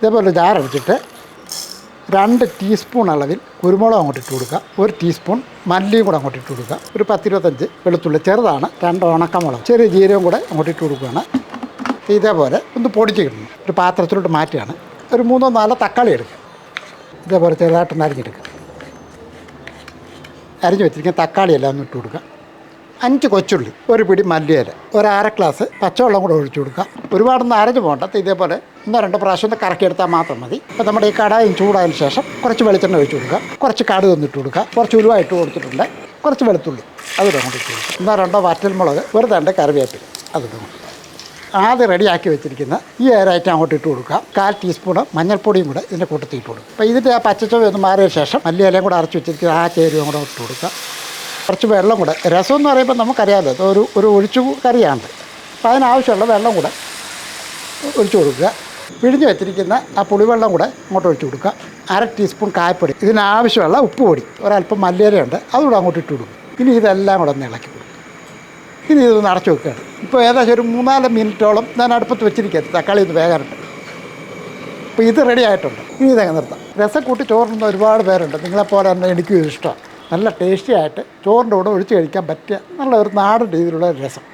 ഇതേപോലെ ജാറടിച്ചിട്ട് രണ്ട് ടീസ്പൂൺ അളവിൽ കുരുമുളക് അങ്ങോട്ട് ഇട്ട് കൊടുക്കുക. ഒരു ടീസ്പൂൺ മല്ലിയും കൂടെ അങ്ങോട്ട് ഇട്ട് കൊടുക്കുക. ഒരു പത്തിരുപത്തഞ്ച് വെളുത്തുള്ളി ചെറുതാണ് രണ്ട് ഉണക്കമുളക്. ചെറിയ ജീരകം കൂടെ അങ്ങോട്ട് ഇട്ട് കൊടുക്കുകയാണ്. ഇതേപോലെ ഒന്ന് പൊടിച്ച് കിട്ടണം. ഒരു പാത്രത്തിലോട്ട് മാറ്റുകയാണ്. ഒരു മൂന്നോ നാലോ തക്കാളി എടുക്കുക. ഇതേപോലെ ചെറുതായിട്ടൊന്ന് അരിഞ്ഞെടുക്കുക. അരിഞ്ഞ് വെച്ചിരിക്കുന്ന തക്കാളിയെല്ലാം ഒന്ന് ഇട്ട് കൊടുക്കുക. അഞ്ച് കൊച്ചുള്ളി ഒരു പിടി മല്ലിയില ഒരു അര ഗ്ലാസ് പച്ചവെള്ളം കൂടെ ഒഴിച്ചു കൊടുക്കുക ഒരുപാടൊന്നും അരഞ്ഞു പോകണ്ട ഇതേപോലെ ഒന്നോ രണ്ടോ പ്രാവശ്യം ഒന്ന് കറക്കിയെടുത്താൽ മാത്രം മതി. അപ്പോൾ നമ്മുടെ ഈ കടായും ചൂടായതിനു ശേഷം കുറച്ച് വെളിച്ചെണ്ണ ഒഴിച്ചു കൊടുക്കുക. കുറച്ച് കട് തന്നിട്ട് കൊടുക്കുക. കുറച്ച് ഉലുവ ഇട്ട് കൊടുത്തിട്ടുണ്ട്. കുറച്ച് വെളുത്തുള്ളി അതിട്ട് അങ്ങോട്ട് ഇട്ട് കൊടുക്കുക. ഒന്നോ രണ്ടോ വറ്റൽമുളക് ഒരു തണ്ട് കറിവേപ്പില അതിട്ട് ആദ്യം റെഡിയാക്കി വെച്ചിരിക്കുന്ന ഈ ഏരായിട്ട് അങ്ങോട്ട് ഇട്ട് കൊടുക്കുക. കാൽ ടീസ്പൂണ് മഞ്ഞൾപ്പൊടിയും കൂടെ ഇതിന്റെ കൂട്ടത്തിൽ ഇട്ട് കൊടുക്കുക. അപ്പോൾ ഇതിന്റെ ആ പച്ചച്ചവ ഒന്ന് മാറിയ ശേഷം മല്ലിയിലയും കൂടെ അരച്ച് വെച്ചിരിക്കുന്ന ആ ചേരുവയും കൂടെ ഇട്ട് കൊടുക്കുക. കുറച്ച് വെള്ളം കൂടെ. രസം എന്ന് പറയുമ്പോൾ നമുക്കറിയാമല്ലോ ഒരു ഒരു ഒഴിച്ചു കറിയാണ്. അപ്പോൾ അതിനാവശ്യമുള്ള വെള്ളം കൂടെ ഒഴിച്ചു കൊടുക്കുക. പിഴിഞ്ഞ് വെച്ചിരിക്കുന്ന ആ പുളിവെള്ളം കൂടെ അങ്ങോട്ട് ഒഴിച്ചു കൊടുക്കുക. അര ടീസ്പൂൺ കായപ്പൊടി. ഇതിനാവശ്യമുള്ള ഉപ്പ് പൊടി ഒരല്പം മല്ലിയിലയുണ്ട്. അതുകൂടെ അങ്ങോട്ട് ഇട്ട് കൊടുക്കും ഇനി ഇതെല്ലാം കൂടെ ഒന്ന് ഇളക്കി കൊടുക്കും ഇനി ഇതൊന്ന് അടച്ചു വെക്കുകയാണ് ഇപ്പോൾ ഏകദേശം ഒരു മൂന്നാൽ മിനിറ്റോളം ഞാൻ അടുപ്പത്ത് വെച്ചിരിക്കരുത് തക്കാളി ഒന്ന് വേകാനുണ്ട്. അപ്പോൾ ഇത് റെഡി ആയിട്ടുണ്ട്. ഇനി ഇതങ്ങ് നിർത്താം. രസം കൂട്ടി ചോറുന്ന ഒരുപാട് പേരുണ്ട്. നിങ്ങളെപ്പോലെ തന്നെ എനിക്കും ഇഷ്ടമാണ്. നല്ല ടേസ്റ്റി ആയിട്ട് ചോറിന്റെ കൂടെ ഒഴിച്ച് കഴിക്കാൻ പറ്റിയ നല്ല ഒരു നാടൻ രീതിയിലുള്ള രസം.